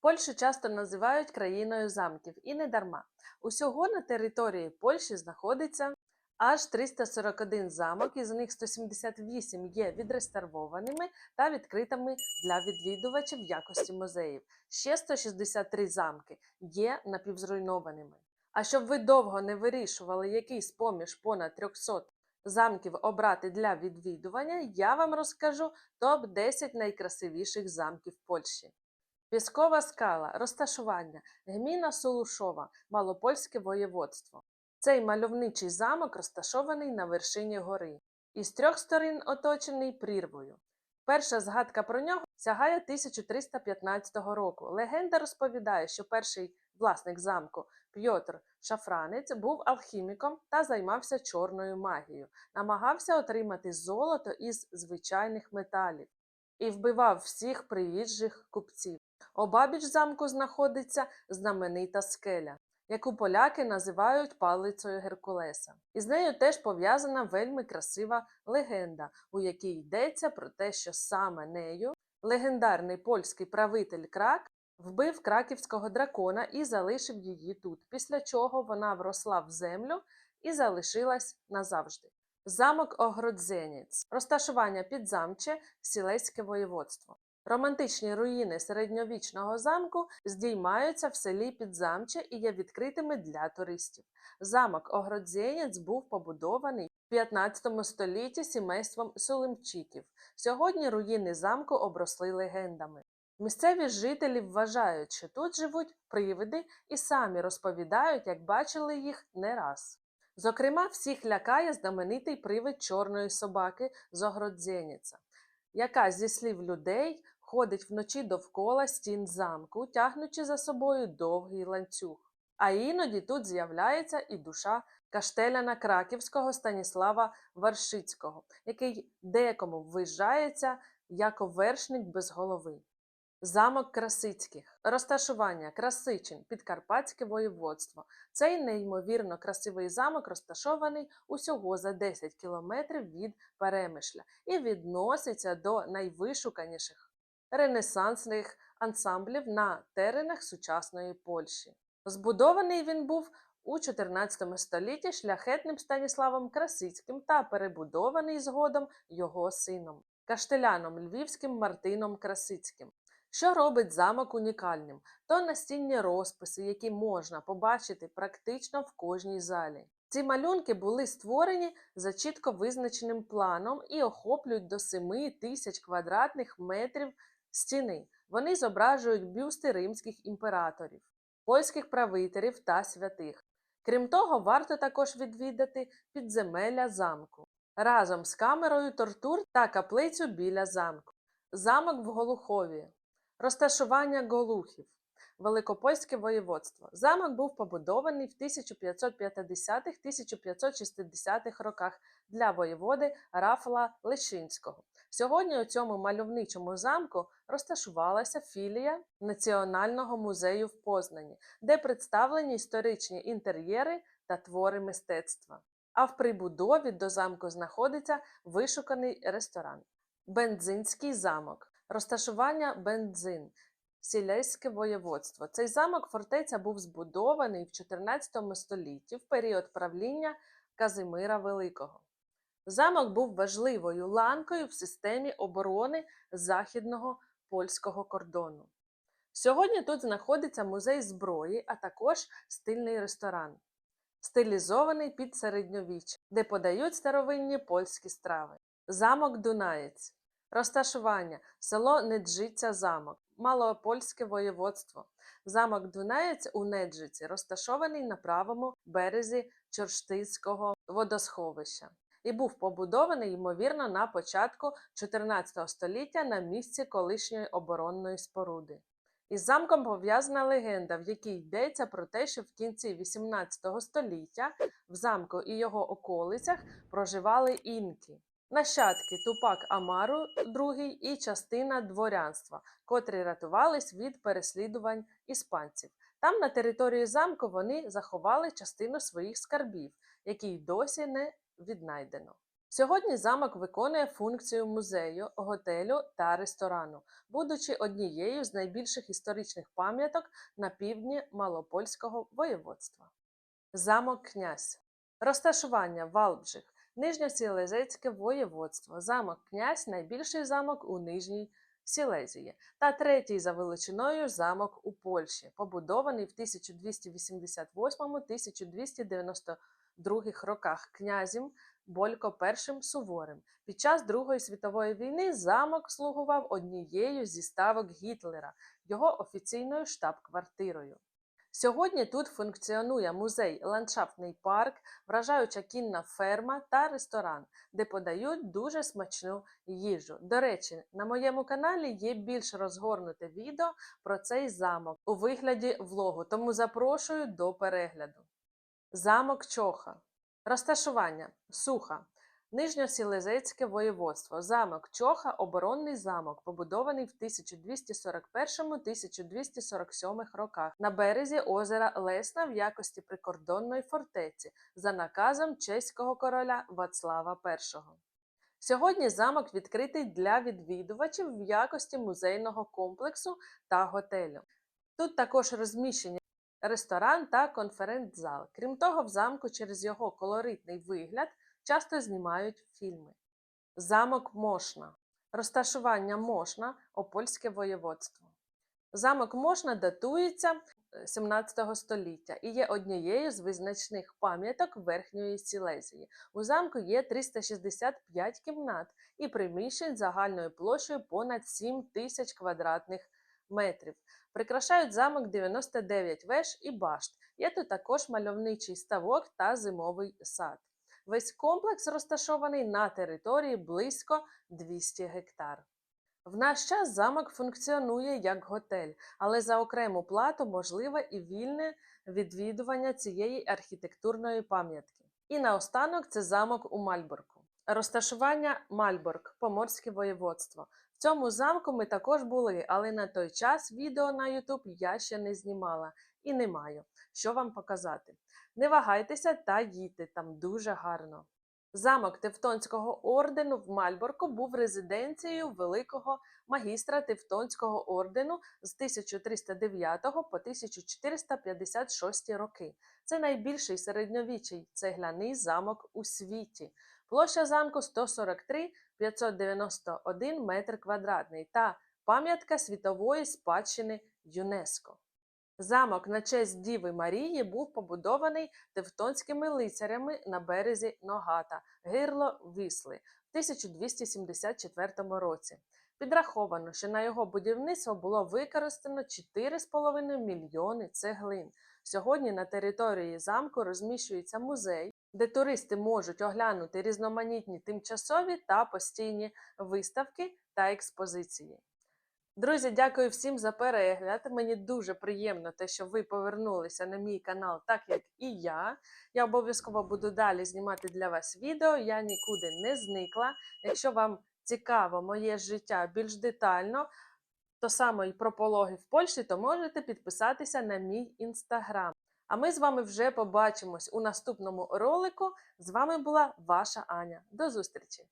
Польщу часто називають країною замків, і не дарма. Усього на території Польщі знаходиться аж 341 замок, із них 178 є відреставрованими та відкритими для відвідувачів в якості музеїв. Ще 163 замки є напівзруйнованими. А щоб ви довго не вирішували, який з поміж понад 300 замків обрати для відвідування, я вам розкажу топ-10 найкрасивіших замків Польщі. Піскова скала, розташування, гміна Солушова, Малопольське воєводство. Цей мальовничий замок розташований на вершині гори і з трьох сторін оточений прірвою. Перша згадка про нього сягає 1315 року. Легенда розповідає, що перший власник замку Пьотр Шафранець був алхіміком та займався чорною магією, намагався отримати золото із звичайних металів і вбивав всіх приїжджих купців. Обабіч замку знаходиться знаменита скеля, яку поляки називають палицею Геркулеса. Із нею теж пов'язана вельми красива легенда, у якій йдеться про те, що саме нею легендарний польський правитель Крак вбив краківського дракона і залишив її тут, після чого вона вросла в землю і залишилась назавжди. Замок Огродзенець, розташування підзамче, Сілеське воєводство. Романтичні руїни середньовічного замку здіймаються в селі Підзамче і є відкритими для туристів. Замок Огродзєнець був побудований в 15 столітті сімейством Сулимчиків. Сьогодні руїни замку обросли легендами. Місцеві жителі вважають, що тут живуть привиди і самі розповідають, як бачили їх не раз. Зокрема, всіх лякає знаменитий привид чорної собаки з Огродзєніця, яка, зі слів людей, ходить вночі довкола стін замку, тягнучи за собою довгий ланцюг. А іноді тут з'являється і душа каштеляна краківського Станіслава Варшицького, який декому ввижається як вершник без голови. Замок Красицьких, розташування Красичин, Підкарпатське воєводство. Цей неймовірно красивий замок розташований усього за 10 кілометрів від Перемишля і відноситься до найвишуканіших ренесансних ансамблів на теренах сучасної Польщі. Збудований він був у 14 столітті шляхетним Станіславом Красицьким та перебудований згодом його сином, каштеляном львівським Мартином Красицьким. Що робить замок унікальним? То настінні розписи, які можна побачити практично в кожній залі. Ці малюнки були створені за чітко визначеним планом і охоплюють до 7 тисяч квадратних метрів стіни. Вони зображують бюсти римських імператорів, польських правителів та святих. Крім того, варто також відвідати підземелля замку разом з камерою тортур та каплицю біля замку. Замок в Голухові. Розташування Голухів. Великопольське воєводство. Замок був побудований в 1550-1560-х роках для воєводи Рафала Лещинського. Сьогодні у цьому мальовничому замку розташувалася філія Національного музею в Познані, де представлені історичні інтер'єри та твори мистецтва. А в прибудові до замку знаходиться вишуканий ресторан. Бензинський замок. Розташування Бензин. Сілейське воєводство. Цей замок фортеця був збудований в 14 столітті в період правління Казимира Великого. Замок був важливою ланкою в системі оборони західного польського кордону. Сьогодні тут знаходиться музей зброї, а також стильний ресторан, стилізований під середньовіччя, де подають старовинні польські страви. Замок Дунаєць. Розташування село Неджиця замок, Малопольське воєводство. Замок Дунаєць у Неджиці розташований на правому березі Чорштицького водосховища і був побудований, ймовірно, на початку 14 століття на місці колишньої оборонної споруди. Із замком пов'язана легенда, в якій йдеться про те, що в кінці 18 століття в замку і його околицях проживали інки. Нащадки Тупак Амару II і частина дворянства, котрі рятувались від переслідувань іспанців. Там, на території замку, вони заховали частину своїх скарбів, які й досі не віднайдено. Сьогодні замок виконує функцію музею, готелю та ресторану, будучи однією з найбільших історичних пам'яток на півдні Малопольського воєводства. Замок князь. Розташування Валбжих, Нижньосілезецьке воєводство. Замок князь найбільший замок у Нижній Сілезії та третій за величиною замок у Польщі, побудований в 1288-1292 роках князем Болько І Суворим. Під час Другої світової війни замок слугував однією зі ставок Гітлера, його офіційною штаб-квартирою. Сьогодні тут функціонує музей, ландшафтний парк, вражаюча кінна ферма та ресторан, де подають дуже смачну їжу. До речі, на моєму каналі є більш розгорнуте відео про цей замок у вигляді влогу, тому запрошую до перегляду. Замок Чоха. Розташування Суха. Нижньосілезецьке воєводство. Замок Чоха оборонний замок, побудований в 1241-1247 роках на березі озера Лесна в якості прикордонної фортеці за наказом чеського короля Вацлава І. Сьогодні замок відкритий для відвідувачів в якості музейного комплексу та готелю. Тут також розміщені ресторан та конференц-зал. Крім того, в замку через його колоритний вигляд часто знімають фільми. Замок Мошна. Розташування Мошна Опольське воєводство. Замок Мошна датується е, 17 століття і є однією з визначних пам'яток Верхньої Сілезії. У замку є 365 кімнат і приміщень загальною площею понад 7 тисяч квадратних метрів. Прикрашають замок 99 веж і башт. Є тут також мальовничий ставок та зимовий сад. Весь комплекс розташований на території близько 200 гектар. В наш час замок функціонує як готель, але за окрему плату можливе і вільне відвідування цієї архітектурної пам'ятки. І наостанок це замок у Мальборку. Розташування Мальборк, Поморське воєводство. В цьому замку ми також були, але на той час відео на YouTube я ще не знімала і не маю, що вам показати. Не вагайтеся та їдьте, там дуже гарно. Замок Тевтонського ордену в Мальборку був резиденцією великого магістра Тевтонського ордену з 1309 по 1456 роки. Це найбільший середньовічий цегляний замок у світі. Площа замку 143 591 метр квадратний та пам'ятка світової спадщини ЮНЕСКО. Замок на честь Діви Марії був побудований тевтонськими лицарями на березі Ногата, гирло Вісли в 1274 році. Підраховано, що на його будівництво було використано 4,5 мільйони цеглин. Сьогодні на території замку розміщується музей, де туристи можуть оглянути різноманітні тимчасові та постійні виставки та експозиції. Друзі, дякую всім за перегляд. Мені дуже приємно те, що ви повернулися на мій канал, так як і я. Я обов'язково буду далі знімати для вас відео. Я нікуди не зникла. Якщо вам цікаво моє життя більш детально, то саме і про пологи в Польщі, то можете підписатися на мій інстаграм. А ми з вами вже побачимось у наступному ролику. З вами була ваша Аня. До зустрічі!